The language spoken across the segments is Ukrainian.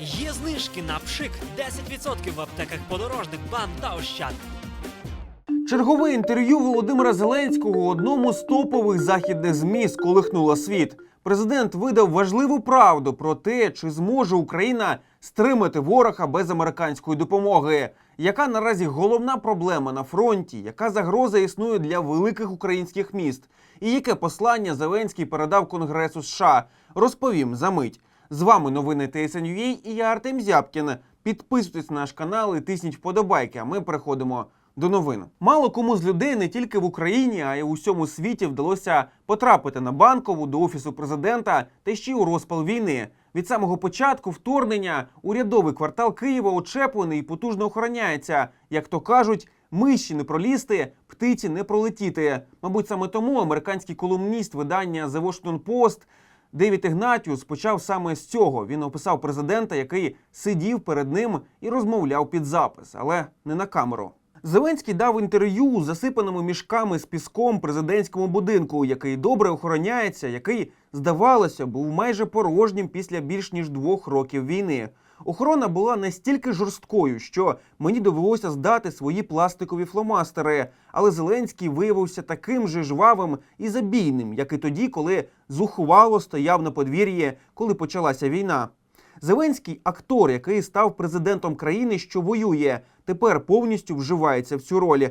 Є знижки на пшик 10% в аптеках подорожник, бам та ощад. Чергове інтерв'ю Володимира Зеленського одному з топових західних ЗМІ сколихнуло світ. Президент видав важливу правду про те, чи зможе Україна стримати ворога без американської допомоги. Яка наразі головна проблема на фронті? Яка загроза існує для великих українських міст? І яке послання Зеленський передав Конгресу США? Розповім за мить. З вами новини TSN.ua і я Артем Зябкін. Підписуйтесь на наш канал і тисніть вподобайки. А ми переходимо до новин. Мало кому з людей не тільки в Україні, а й у всьому світі вдалося потрапити на банкову до офісу президента та ще й у розпал війни. Від самого початку вторгнення урядовий квартал Києва очеплений і потужно охороняється. Як то кажуть, миші не пролізти, птиці не пролетіти. Мабуть, саме тому американський колумніст видання The Washington Post Девід Ігнатіус почав саме з цього. Він описав президента, який сидів перед ним і розмовляв під запис, але не на камеру. Зеленський дав інтерв'ю засипаному мішками з піском президентському будинку, який добре охороняється, який, здавалося, був майже порожнім після більш ніж двох років війни. Охорона була настільки жорсткою, що мені довелося здати свої пластикові фломастери. Але Зеленський виявився таким же жвавим і забійним, як і тоді, коли зухвало стояв на подвір'ї, коли почалася війна. Зеленський актор, який став президентом країни, що воює, тепер повністю вживається в цю роль.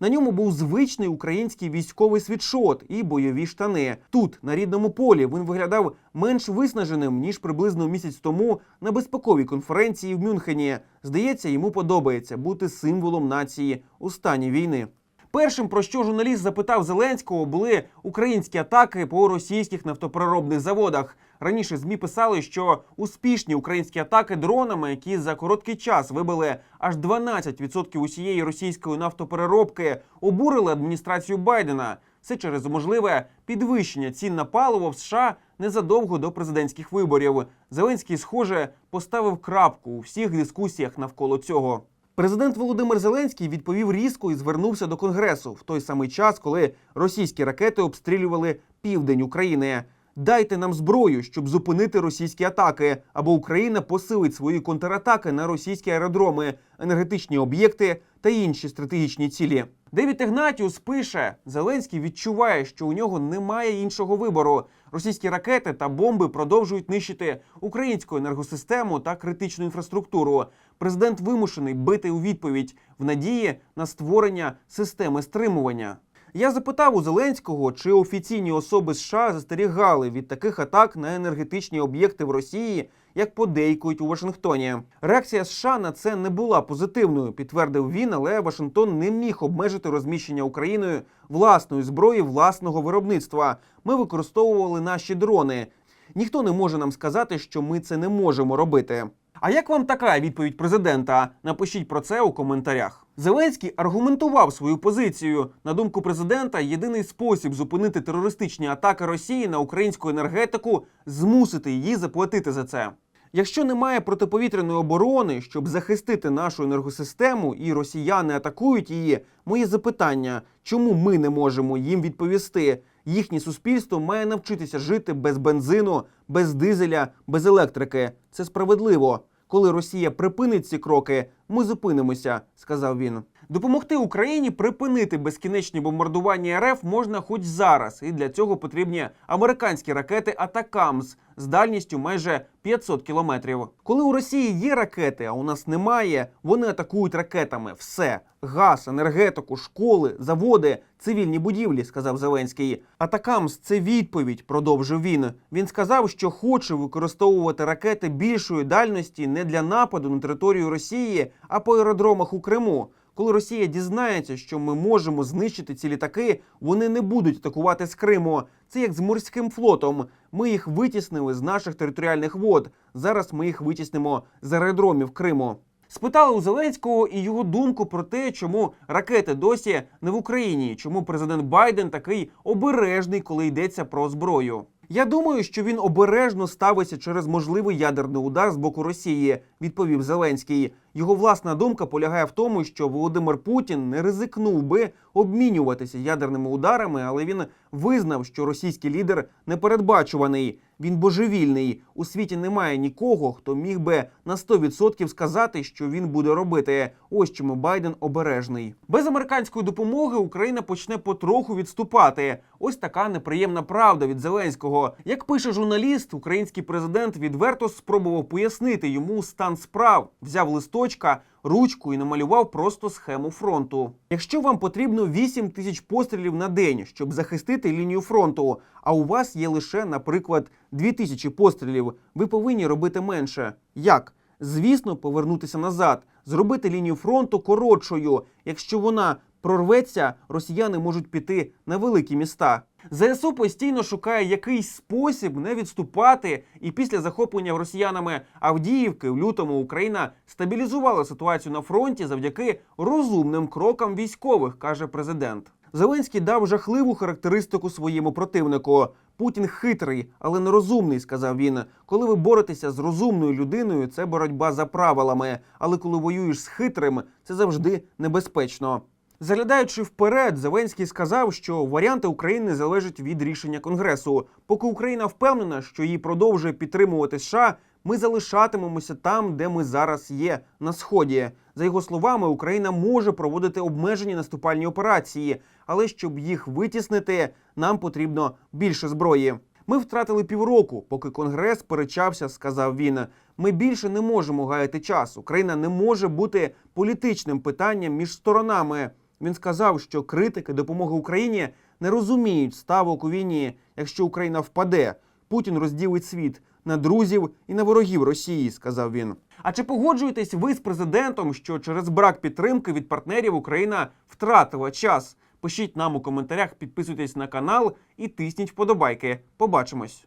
На ньому був звичний український військовий світшот і бойові штани. Тут, на рідному полі, він виглядав менш виснаженим ніж приблизно місяць тому на безпековій конференції в Мюнхені. Здається, йому подобається бути символом нації у стані війни. Першим, про що журналіст запитав Зеленського, були українські атаки по російських нафтопереробних заводах. Раніше змі писали, що успішні українські атаки дронами, які за короткий час вибили аж 12% усієї російської нафтопереробки, обурили адміністрацію Байдена. Все через можливе підвищення цін на паливо в США незадовго до президентських виборів. Зеленський, схоже, поставив крапку у всіх дискусіях навколо цього. Президент Володимир Зеленський відповів різко і звернувся до конгресу в той самий час, коли російські ракети обстрілювали південь України. Дайте нам зброю, щоб зупинити російські атаки, або Україна посилить свої контратаки на російські аеродроми, енергетичні об'єкти та інші стратегічні цілі. Девід Ігнатіус пише: Зеленський відчуває, що у нього немає іншого вибору. Російські ракети та бомби продовжують нищити українську енергосистему та критичну інфраструктуру. Президент вимушений бити у відповідь в надії на створення системи стримування. Я запитав у Зеленського, чи офіційні особи США застерігали від таких атак на енергетичні об'єкти в Росії, як подейкують у Вашингтоні. Реакція США на це не була позитивною, підтвердив він, але Вашингтон не міг обмежити розміщення Україною власної зброї власного виробництва. Ми використовували наші дрони. Ніхто не може нам сказати, що ми це не можемо робити. А як вам така відповідь президента? Напишіть про це у коментарях. Зеленський аргументував свою позицію. На думку президента, єдиний спосіб зупинити терористичні атаки Росії на українську енергетику змусити її заплатити за це. Якщо немає протиповітряної оборони, щоб захистити нашу енергосистему, і росіяни атакують її, моє запитання, чому ми не можемо їм відповісти? Їхнє суспільство має навчитися жити без бензину, без дизеля, без електрики. Це справедливо. Коли Росія припинить ці кроки, ми зупинимося, сказав він. Допомогти Україні припинити безкінечні бомбардування РФ можна хоч зараз, і для цього потрібні американські ракети Атакамс з дальністю майже 500 кілометрів. Коли у Росії є ракети, а у нас немає, вони атакують ракетами все: газ, енергетику, школи, заводи, цивільні будівлі, сказав Зеленський. Атакамс це відповідь, продовжив він. Він сказав, що хоче використовувати ракети більшої дальності не для нападу на територію Росії, а по аеродромах у Криму. Коли Росія дізнається, що ми можемо знищити ці літаки, вони не будуть атакувати з Криму. Це як з морським флотом. Ми їх витіснили з наших територіальних вод. Зараз ми їх витіснимо з аеродромів Криму. Спитали у Зеленського і його думку про те, чому ракети досі не в Україні, чому президент Байден такий обережний, коли йдеться про зброю. Я думаю, що він обережно ставиться через можливий ядерний удар з боку Росії, відповів Зеленський. Його власна думка полягає в тому, що Володимир Путін не ризикнув би обмінюватися ядерними ударами, але він визнав, що російський лідер непередбачуваний. Він божевільний. У світі немає нікого, хто міг би на 100% сказати, що він буде робити. Ось чому Байден обережний. Без американської допомоги Україна почне потроху відступати. Ось така неприємна правда від Зеленського. Як пише журналіст, український президент відверто спробував пояснити йому стан справ, взяв листочка, ручку і намалював просто схему фронту. Якщо вам потрібно 8 тисяч пострілів на день, щоб захистити лінію фронту, а у вас є лише, наприклад, 2 тисячі пострілів, ви повинні робити менше. Як? Звісно, повернутися назад, зробити лінію фронту коротшою. Якщо вона прорветься, росіяни можуть піти на великі міста. ЗСУ постійно шукає якийсь спосіб не відступати, і після захоплення росіянами Авдіївки в лютому Україна стабілізувала ситуацію на фронті завдяки розумним крокам військових, каже президент. Зеленський дав жахливу характеристику своєму противнику. Путін хитрий, але нерозумний, сказав він. Коли ви боретеся з розумною людиною, це боротьба за правилами. Але коли воюєш з хитрим, це завжди небезпечно. Заглядаючи вперед, Зеленський сказав, що варіанти України залежать від рішення Конгресу. Поки Україна впевнена, що її продовжує підтримувати США, ми залишатимемося там, де ми зараз є, на сході. За його словами, Україна може проводити обмежені наступальні операції, але щоб їх витіснити, нам потрібно більше зброї. Ми втратили півроку, поки конгрес перечався, сказав він. Ми більше не можемо гаяти час. Україна не може бути політичним питанням між сторонами. Він сказав, що критики допомоги Україні не розуміють ставок у війні. Якщо Україна впаде, Путін розділить світ на друзів і на ворогів Росії, сказав він. А чи погоджуєтесь ви з президентом, що через брак підтримки від партнерів Україна втратила час? Пишіть нам у коментарях, підписуйтесь на канал і тисніть вподобайки. Побачимось.